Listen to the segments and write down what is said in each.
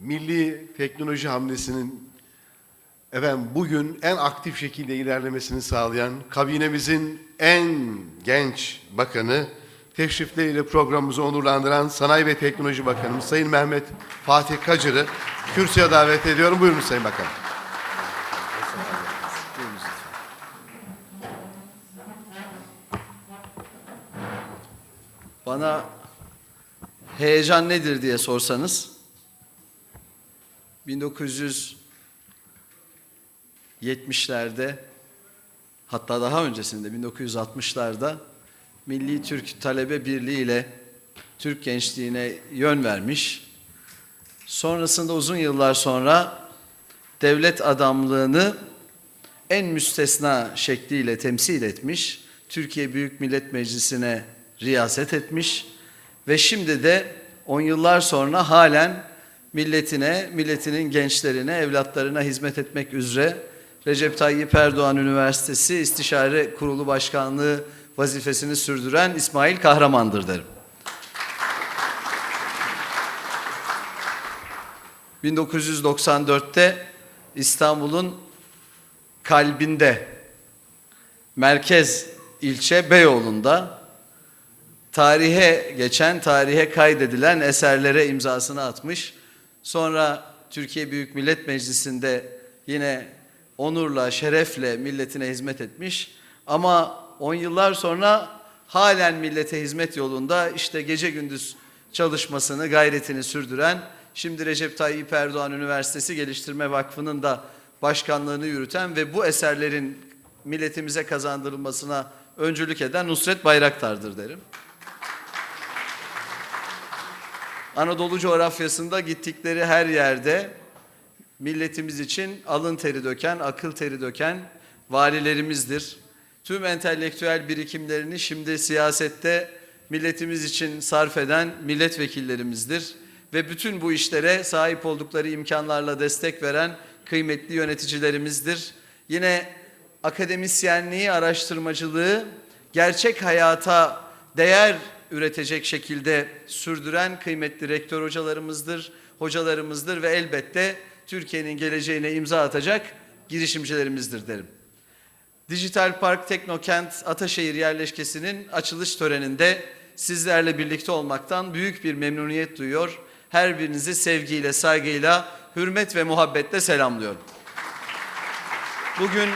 milli teknoloji hamlesinin efendim bugün en aktif şekilde ilerlemesini sağlayan kabinemizin en genç bakanı, teşrifleriyle programımızı onurlandıran Sanayi ve Teknoloji Bakanımız Sayın Mehmet Fatih Kacır'ı kürsüye davet ediyorum. Buyurun Sayın Bakanım. Bana heyecan nedir diye sorsanız 1970'lerde hatta daha öncesinde 1960'larda Milli Türk Talebe Birliği ile Türk gençliğine yön vermiş. Sonrasında uzun yıllar sonra devlet adamlığını en müstesna şekliyle temsil etmiş. Türkiye Büyük Millet Meclisi'ne riyaset etmiş ve şimdi de on yıllar sonra halen milletine, milletinin gençlerine, evlatlarına hizmet etmek üzere Recep Tayyip Erdoğan Üniversitesi İstişare Kurulu Başkanlığı vazifesini sürdüren İsmail Kahraman'dır derim. 1994'te İstanbul'un kalbinde merkez ilçe Beyoğlu'nda tarihe geçen, tarihe kaydedilen eserlere imzasını atmış. Sonra Türkiye Büyük Millet Meclisi'nde yine onurla, şerefle milletine hizmet etmiş. Ama on yıllar sonra halen millete hizmet yolunda işte gece gündüz çalışmasını, gayretini sürdüren, şimdi Recep Tayyip Erdoğan Üniversitesi Geliştirme Vakfı'nın da başkanlığını yürüten ve bu eserlerin milletimize kazandırılmasına öncülük eden Nusret Bayraktar'dır derim. Anadolu coğrafyasında gittikleri her yerde milletimiz için alın teri döken, akıl teri döken valilerimizdir. Tüm entelektüel birikimlerini şimdi siyasette milletimiz için sarf eden milletvekillerimizdir. Ve bütün bu işlere sahip oldukları imkanlarla destek veren kıymetli yöneticilerimizdir. Yine akademisyenliği, araştırmacılığı gerçek hayata değer üretecek şekilde sürdüren kıymetli rektör hocalarımızdır, hocalarımızdır ve elbette Türkiye'nin geleceğine imza atacak girişimcilerimizdir derim. Dijital Park Teknokent Ataşehir yerleşkesinin açılış töreninde sizlerle birlikte olmaktan büyük bir memnuniyet duyuyor. Her birinizi sevgiyle, saygıyla, hürmet ve muhabbetle selamlıyorum. Bugün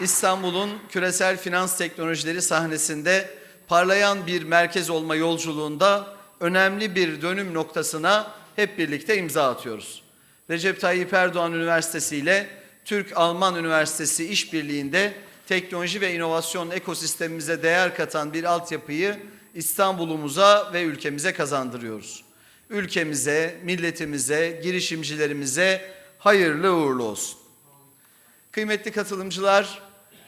İstanbul'un küresel finans teknolojileri sahnesinde parlayan bir merkez olma yolculuğunda önemli bir dönüm noktasına hep birlikte imza atıyoruz. Recep Tayyip Erdoğan Üniversitesi ile Türk-Alman Üniversitesi işbirliğinde teknoloji ve inovasyon ekosistemimize değer katan bir altyapıyı İstanbul'umuza ve ülkemize kazandırıyoruz. Ülkemize, milletimize, girişimcilerimize hayırlı uğurlu olsun. Kıymetli katılımcılar,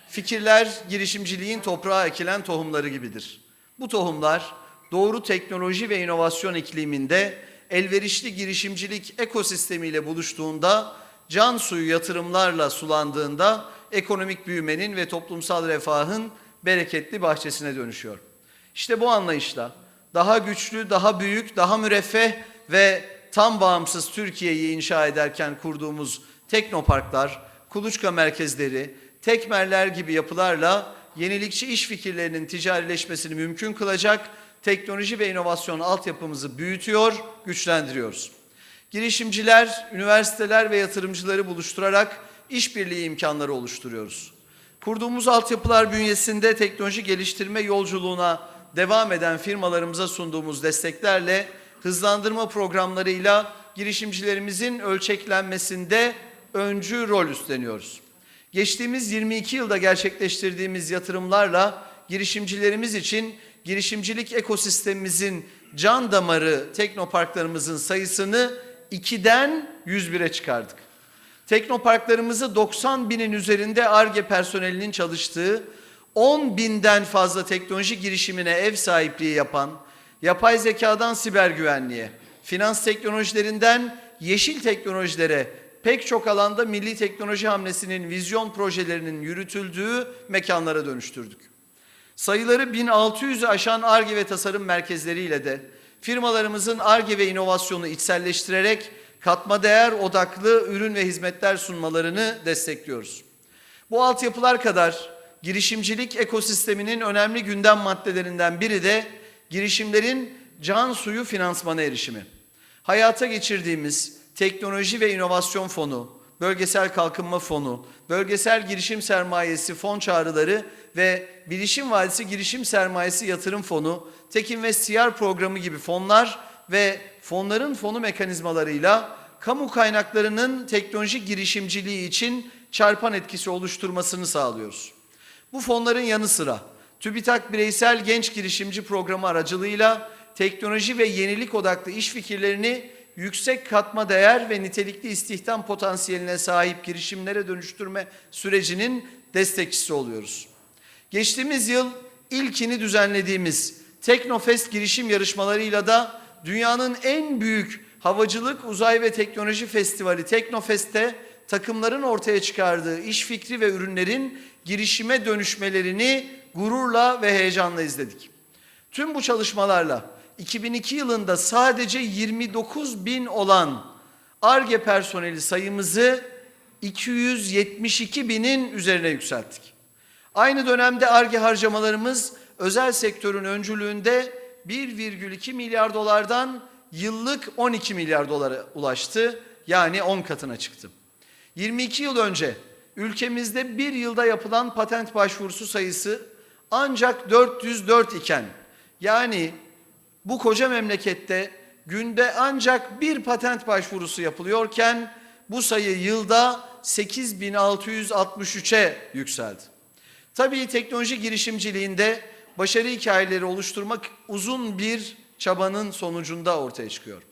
fikirler girişimciliğin toprağa ekilen tohumları gibidir. Bu tohumlar doğru teknoloji ve inovasyon ikliminde elverişli girişimcilik ekosistemiyle buluştuğunda, can suyu yatırımlarla sulandığında ekonomik büyümenin ve toplumsal refahın bereketli bahçesine dönüşüyor. İşte bu anlayışla daha güçlü, daha büyük, daha müreffeh ve tam bağımsız Türkiye'yi inşa ederken kurduğumuz teknoparklar, kuluçka merkezleri, tekmerler gibi yapılarla yenilikçi iş fikirlerinin ticarileşmesini mümkün kılacak teknoloji ve inovasyon altyapımızı büyütüyor, güçlendiriyoruz. Girişimciler, üniversiteler ve yatırımcıları buluşturarak işbirliği imkanları oluşturuyoruz. Kurduğumuz altyapılar bünyesinde teknoloji geliştirme yolculuğuna devam eden firmalarımıza sunduğumuz desteklerle hızlandırma programlarıyla girişimcilerimizin ölçeklenmesinde öncü rol üstleniyoruz. Geçtiğimiz 22 yılda gerçekleştirdiğimiz yatırımlarla girişimcilerimiz için girişimcilik ekosistemimizin can damarı teknoparklarımızın sayısını 2'den 101'e çıkardık. Teknoparklarımızı 90 binin üzerinde ARGE personelinin çalıştığı 10 binden fazla teknoloji girişimine ev sahipliği yapan, yapay zekadan siber güvenliğe, finans teknolojilerinden yeşil teknolojilere pek çok alanda milli teknoloji hamlesinin vizyon projelerinin yürütüldüğü mekanlara dönüştürdük. Sayıları 1600'ü aşan ARGE ve tasarım merkezleriyle de firmalarımızın ARGE ve inovasyonu içselleştirerek katma değer odaklı ürün ve hizmetler sunmalarını destekliyoruz. Bu altyapılar kadar girişimcilik ekosisteminin önemli gündem maddelerinden biri de girişimlerin can suyu finansmana erişimi. Hayata geçirdiğimiz Teknoloji ve İnovasyon Fonu, Bölgesel Kalkınma Fonu, Bölgesel Girişim Sermayesi fon çağrıları ve Bilişim Vadisi Girişim Sermayesi Yatırım Fonu, Tekin ve Siyar Programı gibi fonlar ve fonların fonu mekanizmalarıyla kamu kaynaklarının teknolojik girişimciliği için çarpan etkisi oluşturmasını sağlıyoruz. Bu fonların yanı sıra TÜBİTAK Bireysel Genç Girişimci Programı aracılığıyla teknoloji ve yenilik odaklı iş fikirlerini yüksek katma değer ve nitelikli istihdam potansiyeline sahip girişimlere dönüştürme sürecinin destekçisi oluyoruz. Geçtiğimiz yıl ilkini düzenlediğimiz Teknofest girişim yarışmalarıyla da dünyanın en büyük havacılık, uzay ve teknoloji festivali Teknofest'te takımların ortaya çıkardığı iş fikri ve ürünlerin girişime dönüşmelerini gururla ve heyecanla izledik. Tüm bu çalışmalarla 2002 yılında sadece 29 bin olan ARGE personeli sayımızı 272 binin üzerine yükselttik. Aynı dönemde ARGE harcamalarımız özel sektörün öncülüğünde 1,2 milyar dolardan yıllık 12 milyar dolara ulaştı. Yani 10 katına çıktı. 22 yıl önce ülkemizde bir yılda yapılan patent başvurusu sayısı ancak 404 iken yani bu koca memlekette günde ancak bir patent başvurusu yapılıyorken bu sayı yılda 8663'e yükseldi. Tabii teknoloji girişimciliğinde başarı hikayeleri oluşturmak uzun bir çabanın sonucunda ortaya çıkıyor.